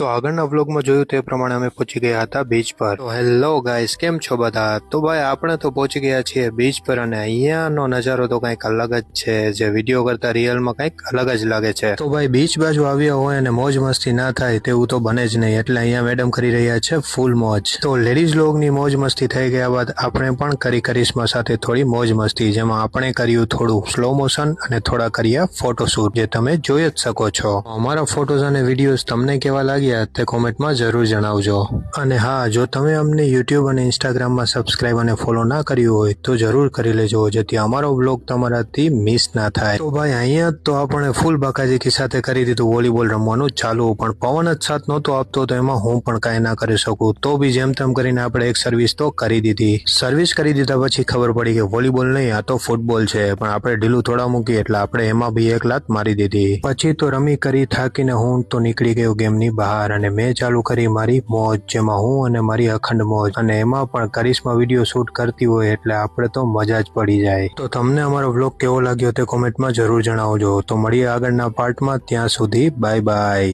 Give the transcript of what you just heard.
તો આગળના વ્લોગમાં જોયું તે પ્રમાણે અમે પહોંચી ગયા હતા બીચ પર. તો હેલો ગાઈસ કેમ છો બધા? તો ભાઈ, આપણે તો પહોંચી ગયા છીએ બીચ પર અને અહીંયાનો નજારો તો કંઈક અલગ જ છે. જે વીડિયો કરતા રિયલમાં કંઈક અલગ જ લાગે છે. તો ભાઈ બીચ બાજુ આવ્યા હોય અને મોજ મસ્તી ના થાય તેવું તો બને જ નહીં. એટલે અહીંયા મેડમ કરી રહ્યા છે ફૂલ મોજ. તો લેડીઝ લોગની મોજ મસ્તી થઈ ગયા બાદ આપણે પણ કરી કરિશ્મા સાથે થોડી મોજ મસ્તી, જેમાં આપણે કર્યું થોડું સ્લો મોશન અને થોડા કર્યા ફોટોશૂટ જે તમે જોઈ જ શકો છો. અમારા ફોટોઝ અને વિડીયોઝ તમને કેવા લાગ્યા? તે કોમેન્ટમાં જરૂર જણાવજો. અને હા, જો તમે અમને યુટ્યુબ અને ઇન્સ્ટાગ્રામમાં સબસ્ક્રાઇબ અને ફોલો ના કર્યું હોય, તો જરૂર કરી લેજો, જેથી અમારો બ્લોગ તમારાથી મિસ ના થાય. તો ભાઈ, અહીંયા તો આપણે ફૂલ બાકાજીકી સાથે કરી દીધું વોલીબોલ રમવાનું ચાલુ, પણ પવન જ સાથ નહોતો આપતો, તો એમાં હું પણ કાંઈ ના કરી શકું. તો બી જેમ તેમ કરીને આપણે એક સર્વિસ તો કરી દીધી. સર્વિસ કરી દીધા પછી ખબર પડી કે વોલીબોલ નહીં, આ તો ફૂટબોલ છે, પણ આપણે ઢીલું થોડા મૂકીએ, એટલે આપણે એમાં બી એક લાત મારી દીધી. પછી તો રમી કરી થાકીને હું તો નીકળી ગયો ગેમની બહાર અને મેં ચાલુ કરી મારી મોજ, જેમાં હું અને મારી અખંડ મોજ. અને એમાં પણ કરિશ્મા વીડિયો શૂટ કરતી હોય એટલે આપણે તો મજા જ પડી જાય. તો તમને અમારો બ્લોગ કેવો લાગ્યો તે કોમેન્ટમાં જરૂર જણાવજો. તો મળીએ આગળના પાર્ટમાં. ત્યાં સુધી બાય બાય.